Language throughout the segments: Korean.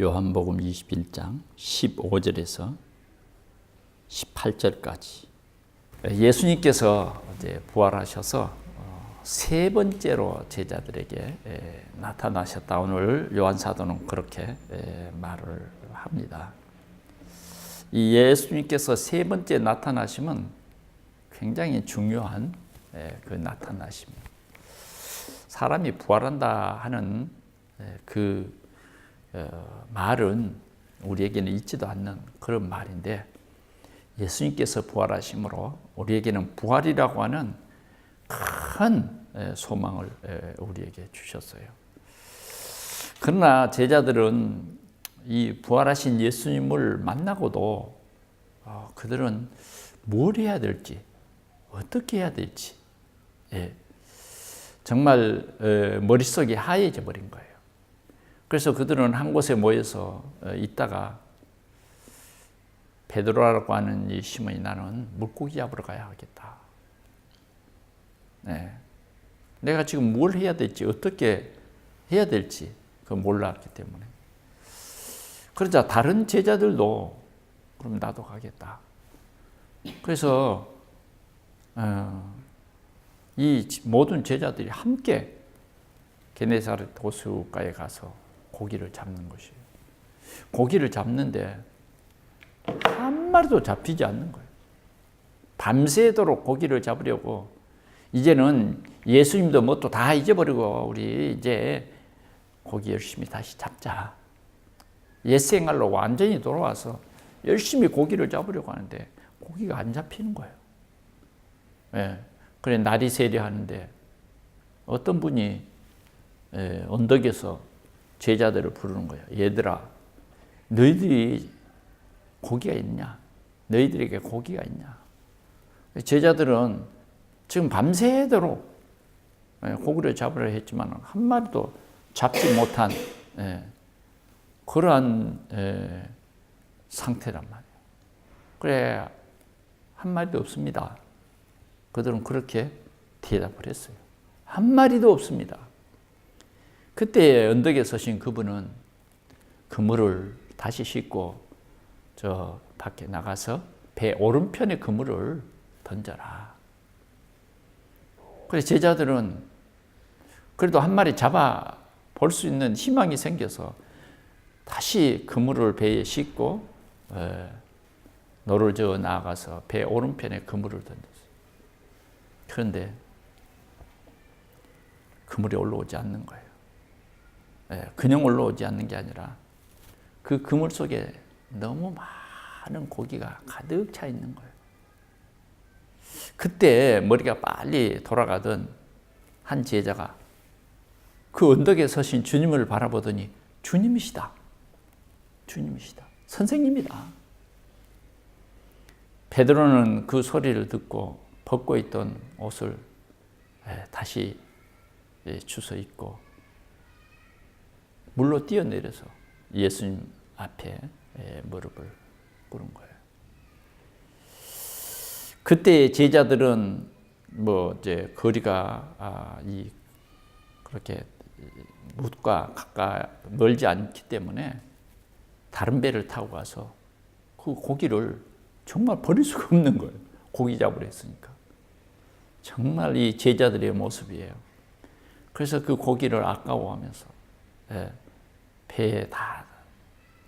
요한복음 21장 15절에서 18절까지 예수님께서 이제 부활하셔서 어, 세 번째로 제자들에게 에, 나타나셨다. 오늘 요한 사도는 그렇게 에, 말을 합니다. 이 예수님께서 세 번째 나타나심은 굉장히 중요한 에, 그 나타나심입니다. 사람이 부활한다 하는 에, 그 어, 말은 우리에게는 있지도 않는 그런 말인데 예수님께서 부활하심으로 우리에게는 부활이라고 하는 큰 소망을 우리에게 주셨어요. 그러나 제자들은 이 부활하신 예수님을 만나고도 어, 그들은 뭘 해야 될지, 어떻게 해야 될지, 예, 정말 머릿속이 하얘져 버린 거예요. 그래서 그들은 한 곳에 모여서 어, 있다가 베드로라고 하는 이 시몬이 나는 물고기 잡으러 가야 하겠다. 네. 내가 지금 뭘 해야 될지 어떻게 해야 될지 그 몰랐기 때문에 그러자 다른 제자들도 그럼 나도 가겠다. 그래서 어, 이 모든 제자들이 함께 게네사렛 호수가에 가서 고기를 잡는 것이에요. 고기를 잡는데 한 마리도 잡히지 않는 거예요. 밤새도록 고기를 잡으려고 이제는 예수님도 뭐 또 다 잊어버리고 우리 이제 고기 열심히 다시 잡자. 옛 생활로 완전히 돌아와서 열심히 고기를 잡으려고 하는데 고기가 안 잡히는 거예요. 예. 그래 날이 세려 하는데 어떤 분이 예, 언덕에서 제자들을 부르는 거예요. 얘들아, 너희들이 고기가 있냐? 너희들에게 고기가 있냐? 제자들은 지금 밤새도록 예, 고기를 잡으려 했지만 한 마리도 잡지 못한 예, 그러한 예, 상태란 말이에요. 그래 한 마리도 없습니다. 그들은 그렇게 대답을 했어요. 한 마리도 없습니다. 그때 언덕에 서신 그분은 그물을 다시 싣고 저 밖에 나가서 배 오른편에 그물을 던져라. 그래서 제자들은 그래도 한 마리 잡아 볼 수 있는 희망이 생겨서 다시 그물을 배에 싣고 노를 저어 나가서 배 오른편에 그물을 던졌어요. 그런데 그물이 올라오지 않는 거예요. 그냥 올라오지 않는 게 아니라 그 그물 속에 너무 많은 고기가 가득 차 있는 거예요. 그때 머리가 빨리 돌아가던 한 제자가 그 언덕에 서신 주님을 바라보더니 주님이시다. 주님이시다. 선생님이다. 베드로는 그 소리를 듣고 벗고 있던 옷을 다시 주워 입고 물로 뛰어내려서 예수님 앞에 무릎을 꿇은 거예요. 그때 제자들은 뭐 이제 거리가 아, 이 그렇게 묻과 가까이 멀지 않기 때문에 다른 배를 타고 가서 그 고기를 정말 버릴 수가 없는 거예요. 고기 잡으려 했으니까. 정말 이 제자들의 모습이에요. 그래서 그 고기를 아까워하면서 예, 배에 다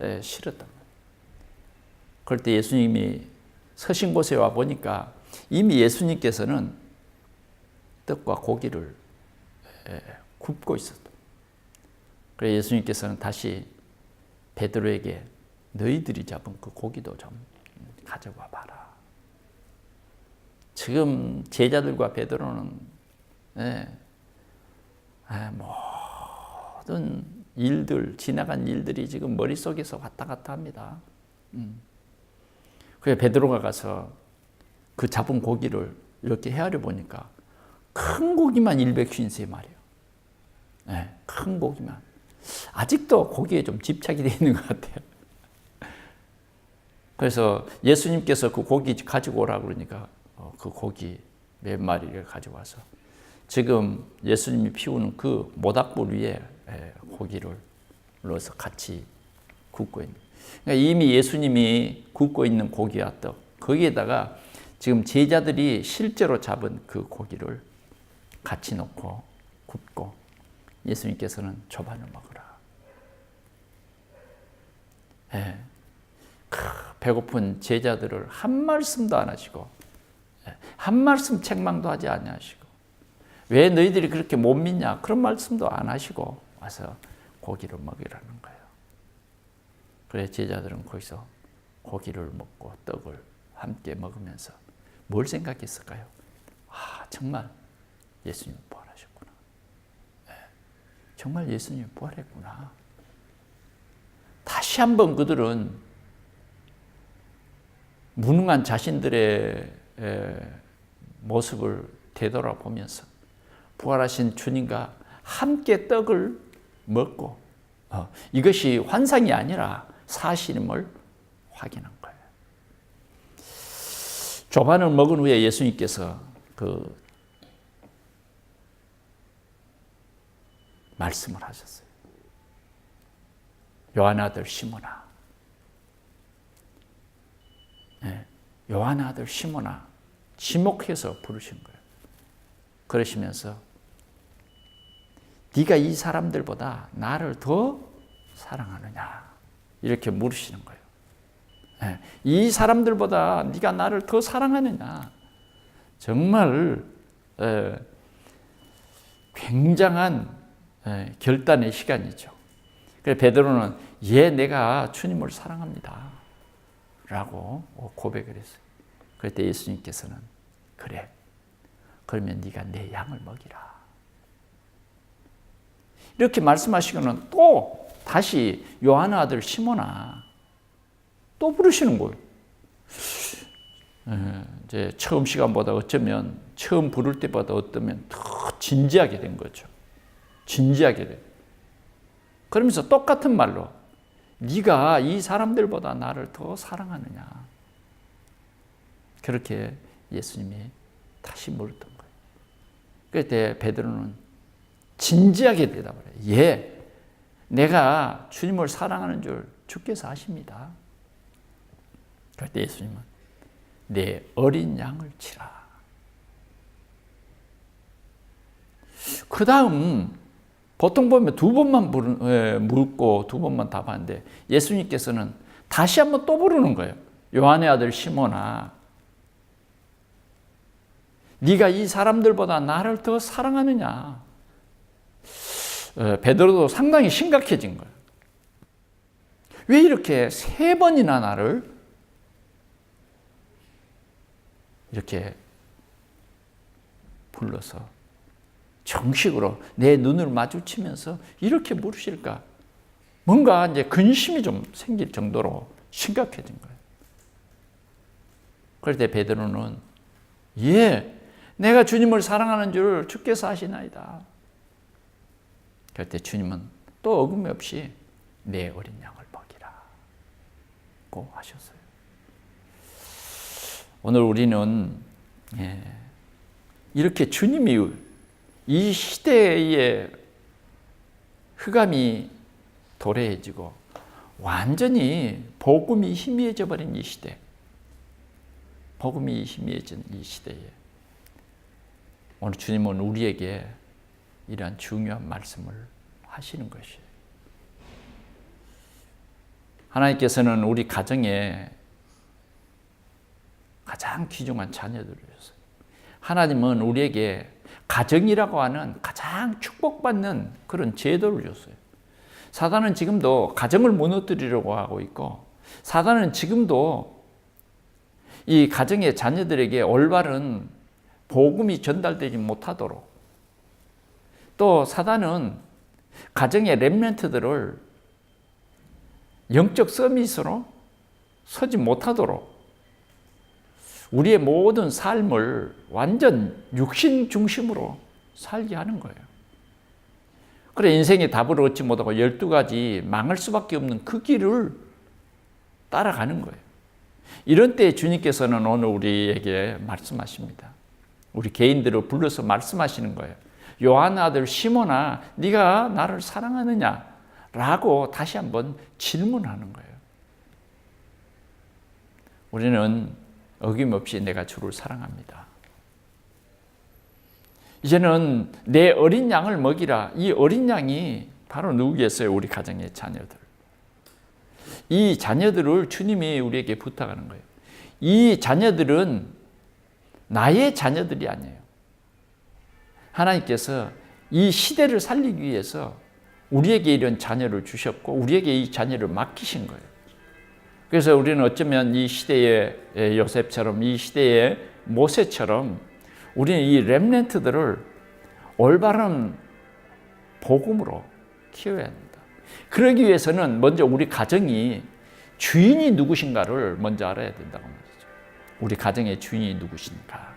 예, 실었단 말이에요. 그럴 때 예수님이 서신 곳에 와 보니까 이미 예수님께서는 떡과 고기를 예, 굽고 있었다. 그래 예수님께서는 다시 베드로에게 너희들이 잡은 그 고기도 좀 가져와 봐라. 지금 제자들과 베드로는 예, 아, 모든 일들 지나간 일들이 지금 머릿속에서 왔다 갔다 합니다. 음. 그래 베드로가 가서 그 잡은 고기를 이렇게 헤아려 보니까 큰 고기만 153마리요. 네, 큰 고기만. 아직도 고기에 좀 집착이 되어 있는 것 같아요. 그래서 예수님께서 그 고기 가지고 오라 그러니까 어, 그 고기 몇 마리를 가져와서 지금 예수님이 피우는 그 모닥불 위에 고기를 넣어서 같이 굽고 있는. 그러니까 이미 예수님이 굽고 있는 고기와 떡 거기에다가 지금 제자들이 실제로 잡은 그 고기를 같이 놓고 굽고 예수님께서는 조반을 먹으라. 예. 크, 배고픈 제자들을 한 말씀도 안 하시고 예. 한 말씀 책망도 하지 아니하시고 왜 너희들이 그렇게 못 믿냐 그런 말씀도 안 하시고 와서 고기를 먹이라는 거예요. 그래 제자들은 거기서 고기를 먹고 떡을 함께 먹으면서 뭘 생각했을까요? 아 정말 예수님 부활하셨구나. 네, 정말 예수님 부활했구나. 다시 한번 그들은 무능한 자신들의 모습을 되돌아보면서 부활하신 주님과 함께 떡을 먹고 어, 이것이 환상이 아니라 사실임을 확인한 거예요. 조반을 먹은 후에 예수님께서 그 말씀을 하셨어요. 요한 아들 시몬아, 네, 요한 아들 시몬아, 지목해서 부르신 거예요. 그러시면서 네가 이 사람들보다 나를 더 사랑하느냐 이렇게 물으시는 거예요. 네, 이 사람들보다 네가 나를 더 사랑하느냐 정말 에, 굉장한 에, 결단의 시간이죠. 그래 베드로는 예 내가 주님을 사랑합니다. 라고 고백을 했어요. 그때 예수님께서는 그래 그러면 네가 내 양을 먹이라. 이렇게 말씀하시고는 또 다시 요한 아들 시몬아 또 부르시는 거예요. 이제 처음 시간보다 어쩌면 처음 부를 때보다 어쩌면 더 진지하게 된 거죠. 진지하게 돼. 그러면서 똑같은 말로 네가 이 사람들보다 나를 더 사랑하느냐. 그렇게 예수님이 다시 물었던 거예요. 그때 베드로는 진지하게 대답을 해요. 예, 내가 주님을 사랑하는 줄 주께서 아십니다. 그때 예수님은 내 어린 양을 치라. 그 다음 보통 보면 두 번만 부르, 예, 묻고 두 번만 답하는데 예수님께서는 다시 한번 또 부르는 거예요. 요한의 아들 시몬아, 네가 이 사람들보다 나를 더 사랑하느냐? 예, 베드로도 상당히 심각해진 거예요. 왜 이렇게 세 번이나 나를 이렇게 불러서 정식으로 내 눈을 마주치면서 이렇게 물으실까? 뭔가 이제 근심이 좀 생길 정도로 심각해진 거예요. 그럴 때 베드로는 예, 내가 주님을 사랑하는 줄 주께서 아시나이다. 그럴 때 주님은 또 어금이 없이 내 어린 양을 먹이라. 고 하셨어요. 오늘 우리는 예, 이렇게 주님이 이 시대의 흑암이 도래해지고 완전히 복음이 희미해져 버린 이 시대. 복음이 희미해진 이 시대에 오늘 주님은 우리에게 이러한 중요한 말씀을 하시는 것이에요. 하나님께서는 우리 가정에 가장 귀중한 자녀들을 주셨어요. 하나님은 우리에게 가정이라고 하는 가장 축복받는 그런 제도를 줬어요. 사단은 지금도 가정을 무너뜨리려고 하고 있고, 사단은 지금도 이 가정의 자녀들에게 올바른 복음이 전달되지 못하도록, 또 사단은 가정의 랩멘트들을 영적 서밋으로 서지 못하도록 우리의 모든 삶을 완전 육신 중심으로 살게 하는 거예요. 그래 인생의 답을 얻지 못하고 12가지 망할 수밖에 없는 그 길을 따라가는 거예요. 이런 때 주님께서는 오늘 우리에게 말씀하십니다. 우리 개인들을 불러서 말씀하시는 거예요. 요한 아들 시몬아, 네가 나를 사랑하느냐? 라고 다시 한번 질문하는 거예요. 우리는 어김없이 내가 주를 사랑합니다. 이제는 내 어린 양을 먹이라. 이 어린 양이 바로 누구겠어요? 우리 가정의 자녀들. 이 자녀들을 주님이 우리에게 부탁하는 거예요. 이 자녀들은 나의 자녀들이 아니에요. 하나님께서 이 시대를 살리기 위해서 우리에게 이런 자녀를 주셨고 우리에게 이 자녀를 맡기신 거예요. 그래서 우리는 어쩌면 이 시대의 요셉처럼 이 시대의 모세처럼 우리는 이 렘넨트들을 올바른 복음으로 키워야 합니다. 그러기 위해서는 먼저 우리 가정이 주인이 누구신가를 먼저 알아야 된다고 말이죠. 우리 가정의 주인이 누구신가.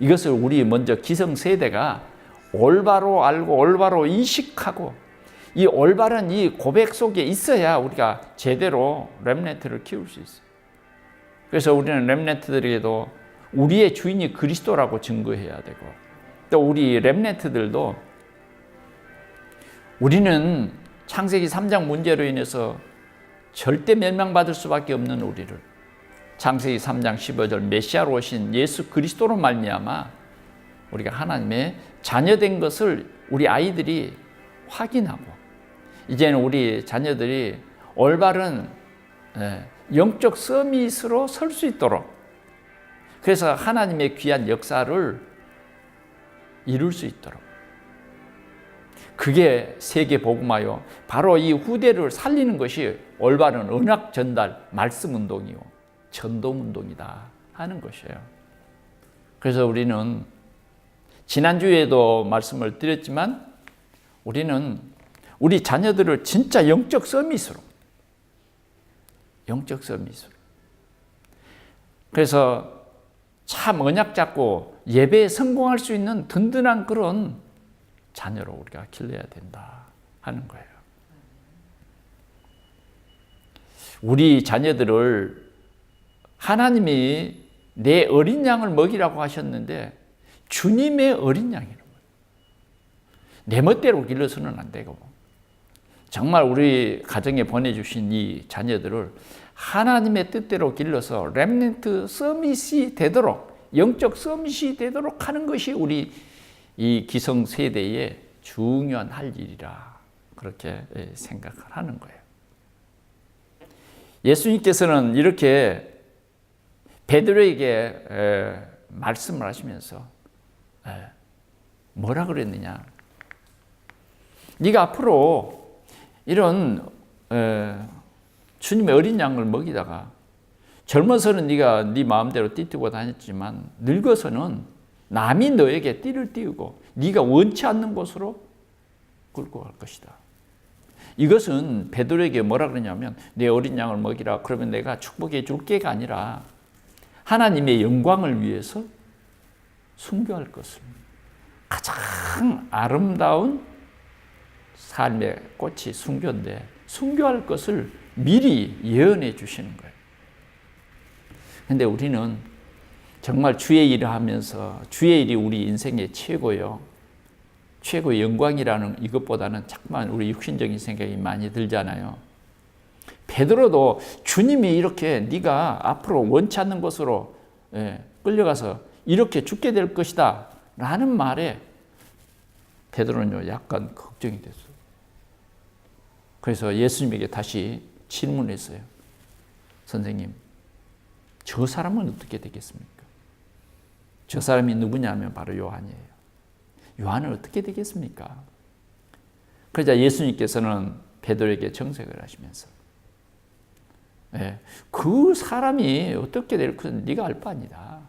이것을 우리 먼저 기성세대가 올바로 알고 올바로 인식하고 이 올바른 이 고백 속에 있어야 우리가 제대로 렘넨트를 키울 수 있어요. 그래서 우리는 렘넨트들에게도 우리의 주인이 그리스도라고 증거해야 되고 또 우리 렘넨트들도 우리는 창세기 3장 문제로 인해서 절대 멸망받을 수밖에 없는 우리를 창세기 3장 15절 메시아로 오신 예수 그리스도로 말미암아 우리가 하나님의 자녀된 것을 우리 아이들이 확인하고 이제는 우리 자녀들이 올바른 예, 영적 서밋으로 설 수 있도록 그래서 하나님의 귀한 역사를 이룰 수 있도록 그게 세계 복음화요. 바로 이 후대를 살리는 것이 올바른 언약 전달, 말씀 운동이요. 전동 운동이다 하는 것이에요. 그래서 우리는 지난주에도 말씀을 드렸지만 우리는 우리 자녀들을 진짜 영적 서밋으로 영적 서밋으로 그래서 참 언약 잡고 예배에 성공할 수 있는 든든한 그런 자녀로 우리가 길러야 된다 하는 거예요. 우리 자녀들을 하나님이 내 어린 양을 먹이라고 하셨는데 주님의 어린 양이라는 거예요. 내 멋대로 길러서는 안 되고 정말 우리 가정에 보내주신 이 자녀들을 하나님의 뜻대로 길러서 렘넨트 서밋이 되도록 영적 서밋이 되도록 하는 것이 우리 이 기성 세대의 중요한 할 일이라 그렇게 생각을 하는 거예요. 예수님께서는 이렇게 베드로에게 말씀을 하시면서 뭐라 그랬느냐? 네가 앞으로 이런 주님의 어린 양을 먹이다가 젊어서는 네가 네 마음대로 띠뛰고 다녔지만 늙어서는 남이 너에게 띠를 띄우고 네가 원치 않는 곳으로 끌고 갈 것이다. 이것은 베드로에게 뭐라 그러냐면 내 어린 양을 먹이라 그러면 내가 축복해 줄게가 아니라 하나님의 영광을 위해서 순교할 것을 가장 아름다운 삶의 꽃이 순교인데 순교할 것을 미리 예언해 주시는 거예요. 근데 우리는 정말 주의 일을 하면서 주의 일이 우리 인생의 최고요. 최고의 영광이라는 이것보다는 자꾸만 우리 육신적인 생각이 많이 들잖아요. 베드로도 주님이 이렇게 네가 앞으로 원치 않는 곳으로 예, 끌려가서 이렇게 죽게 될 것이다 라는 말에 베드로는요 약간 걱정이 됐어요. 그래서 예수님에게 다시 질문했어요. 선생님, 저 사람은 어떻게 되겠습니까? 저 사람이 누구냐면 바로 요한이에요. 요한은 어떻게 되겠습니까? 그러자 예수님께서는 베드로에게 정색을 하시면서 네, 그 사람이 어떻게 될 것은 네가 알 바 아니다.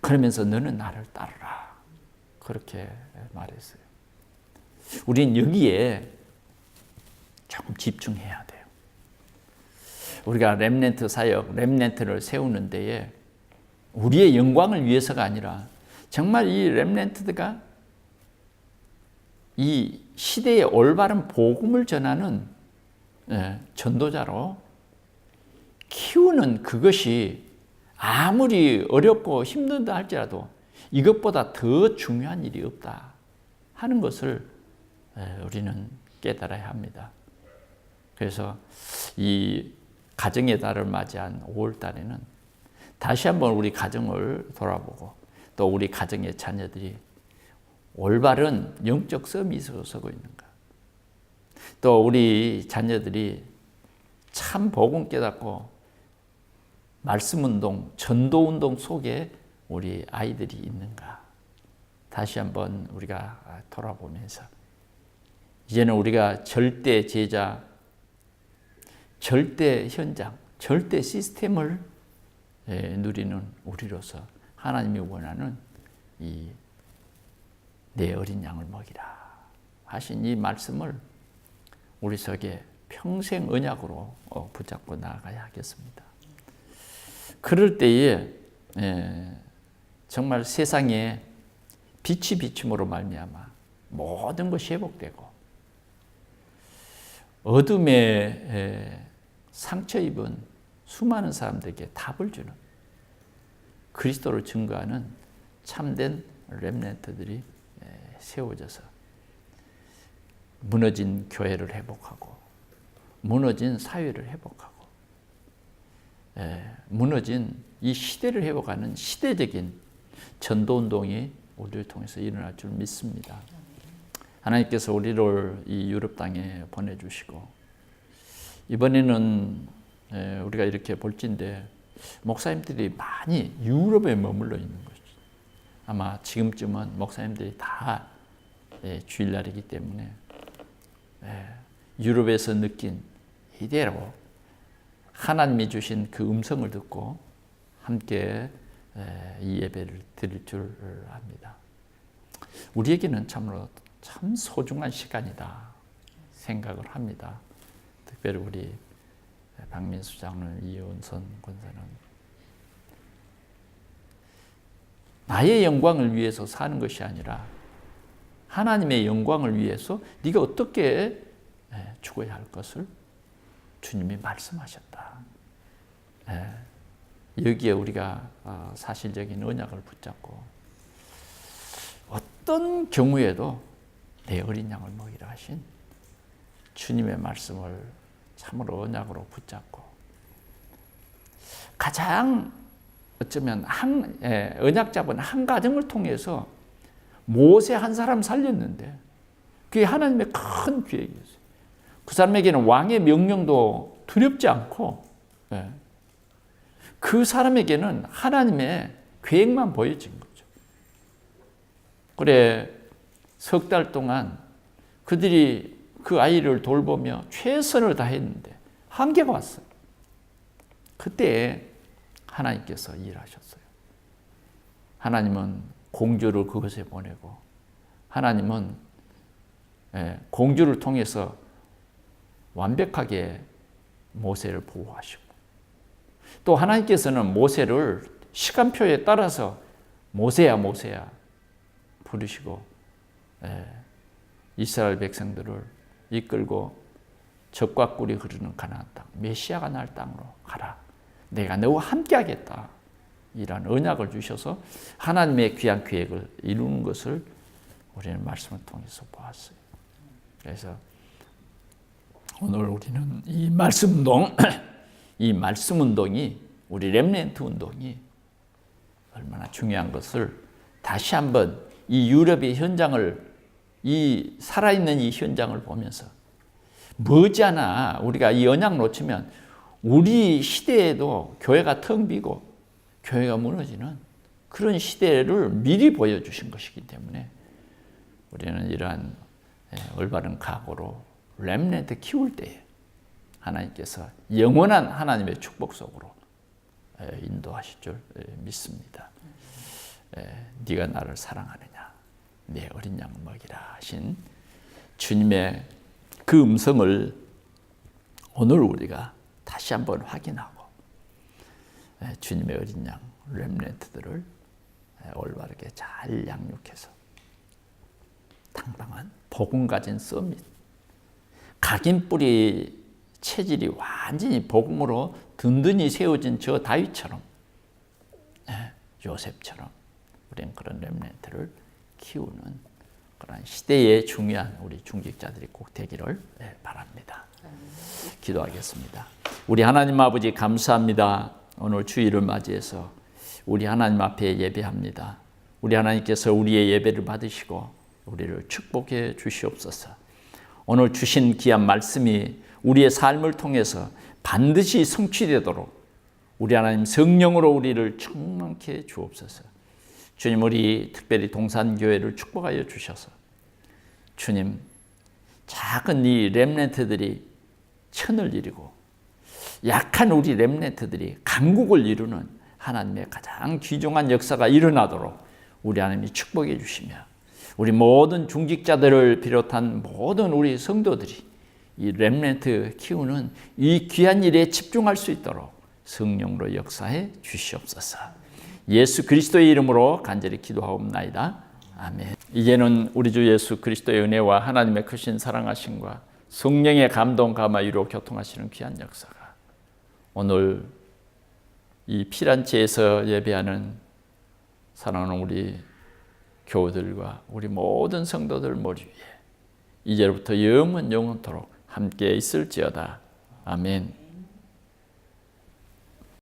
그러면서 너는 나를 따르라. 그렇게 말했어요. 우린 여기에 조금 집중해야 돼요. 우리가 렘넨트 사역, 렘넨트를 세우는 데에 우리의 영광을 위해서가 아니라 정말 이 렘넨트가 이 시대의 올바른 복음을 전하는 예, 전도자로 키우는 그것이 아무리 어렵고 힘든다 할지라도 이것보다 더 중요한 일이 없다 하는 것을 에, 우리는 깨달아야 합니다. 그래서 이 가정의 달을 맞이한 5월 달에는 다시 한번 우리 가정을 돌아보고 또 우리 가정의 자녀들이 올바른 영적 썸이 서고 있는가. 또 우리 자녀들이 참 복음 깨닫고 말씀 운동, 전도 운동 속에 우리 아이들이 있는가. 다시 한번 우리가 돌아보면서 이제는 우리가 절대 제자, 절대 현장, 절대 시스템을 예, 누리는 우리로서 하나님이 원하는 이 내 어린 양을 먹이라 하신 이 말씀을 우리 속에 평생 언약으로 어, 붙잡고 나아가야 하겠습니다. 그럴 때에 예, 정말 세상에 빛이 비춤으로 말미암아 모든 것이 회복되고 어둠에 예, 상처 입은 수많은 사람들에게 답을 주는 그리스도를 증거하는 참된 렘넨트들이 세워져서 무너진 교회를 회복하고 무너진 사회를 회복하고 무너진 이 시대를 회복하는 시대적인 전도 운동이 우리를 통해서 일어날 줄 믿습니다. 하나님께서 우리를 이 유럽 땅에 보내주시고 이번에는 우리가 이렇게 볼진데 목사님들이 많이 유럽에 머물러 있는 거죠. 아마 지금쯤은 목사님들이 다 예, 주일날이기 때문에 예, 유럽에서 느낀 이대로 하나님이 주신 그 음성을 듣고 함께 예, 이 예배를 드릴 줄 압니다. 우리에게는 참으로 참 소중한 시간이다 생각을 합니다. 특별히 우리 박민수 장로 이은선 권사는 나의 영광을 위해서 사는 것이 아니라 하나님의 영광을 위해서 네가 어떻게 예, 죽어야 할 것을 주님이 말씀하셨다. 예, 여기에 우리가 어, 사실적인 언약을 붙잡고 어떤 경우에도 내 어린 양을 먹이라 하신 주님의 말씀을 참으로 언약으로 붙잡고 가장 어쩌면 한 예, 언약 잡은 한 가정을 통해서 모세 한 사람 살렸는데 그게 하나님의 큰 계획이었어요. 그 사람에게는 왕의 명령도 두렵지 않고 예. 그 사람에게는 하나님의 계획만 보여진 거죠. 그래 석 달 동안 그들이 그 아이를 돌보며 최선을 다했는데 한계가 왔어요. 그때 하나님께서 일하셨어요. 하나님은 공주를 그것에 보내고 하나님은 예, 공주를 통해서 완벽하게 모세를 보호하시고 또 하나님께서는 모세를 시간표에 따라서 모세야 모세야 부르시고 예, 이스라엘 백성들을 이끌고 적과 꿀이 흐르는 가나안 땅 메시아가 날 땅으로 가라. 내가 너와 함께하겠다 이런 언약을 주셔서 하나님의 귀한 계획을 이루는 것을 우리는 말씀을 통해서 보았어요. 그래서 오늘 우리는 이 말씀 운동, 이 말씀 운동이 우리 렘넨트 운동이 얼마나 중요한 것을 다시 한번 이 유럽의 현장을 이 살아있는 이 현장을 보면서 머지않아 우리가 이 언약 놓치면 우리 시대에도 교회가 텅 비고 교회가 무너지는 그런 시대를 미리 보여주신 것이기 때문에 우리는 이러한 예, 올바른 각오로 렘넨트 키울 때에 하나님께서 영원한 하나님의 축복 속으로 예, 인도하실 줄 예, 믿습니다. 네가 나를 사랑하느냐 내 어린 양 먹이라 하신 주님의 그 음성을 오늘 우리가 다시 한번 확인하고 예, 주님의 어린 양 렘렌트들을 예, 올바르게 잘 양육해서 당당한 복음 가진 서밋 각인 뿌리 체질이 완전히 복음으로 든든히 세워진 저 다윗처럼 예, 요셉처럼 우리는 그런 렘렌트를 키우는 그런 시대에 중요한 우리 중직자들이 꼭 되기를 예, 바랍니다. 기도하겠습니다. 우리 하나님 아버지 감사합니다. 오늘 주일을 맞이해서 우리 하나님 앞에 예배합니다. 우리 하나님께서 우리의 예배를 받으시고 우리를 축복해 주시옵소서. 오늘 주신 귀한 말씀이 우리의 삶을 통해서 반드시 성취되도록 우리 하나님 성령으로 우리를 충만케 주옵소서. 주님 우리 특별히 동산교회를 축복하여 주셔서 주님 작은 이 렘렌트들이 천을 이루고 약한 우리 렘렌트들이 강국을 이루는 하나님의 가장 귀중한 역사가 일어나도록 우리 하나님이 축복해 주시며 우리 모든 중직자들을 비롯한 모든 우리 성도들이 이 렘렌트 키우는 이 귀한 일에 집중할 수 있도록 성령으로 역사해 주시옵소서. 예수 그리스도의 이름으로 간절히 기도하옵나이다. 아멘. 이제는 우리 주 예수 그리스도의 은혜와 하나님의 크신 사랑하심과 성령의 감동 감화유로 교통하시는 귀한 역사가 오늘 이 피란체에서 예배하는 사랑하는 우리 교우들과 우리 모든 성도들 머리 위에 이제부터 영원 영원토록 함께 있을지어다. 아멘.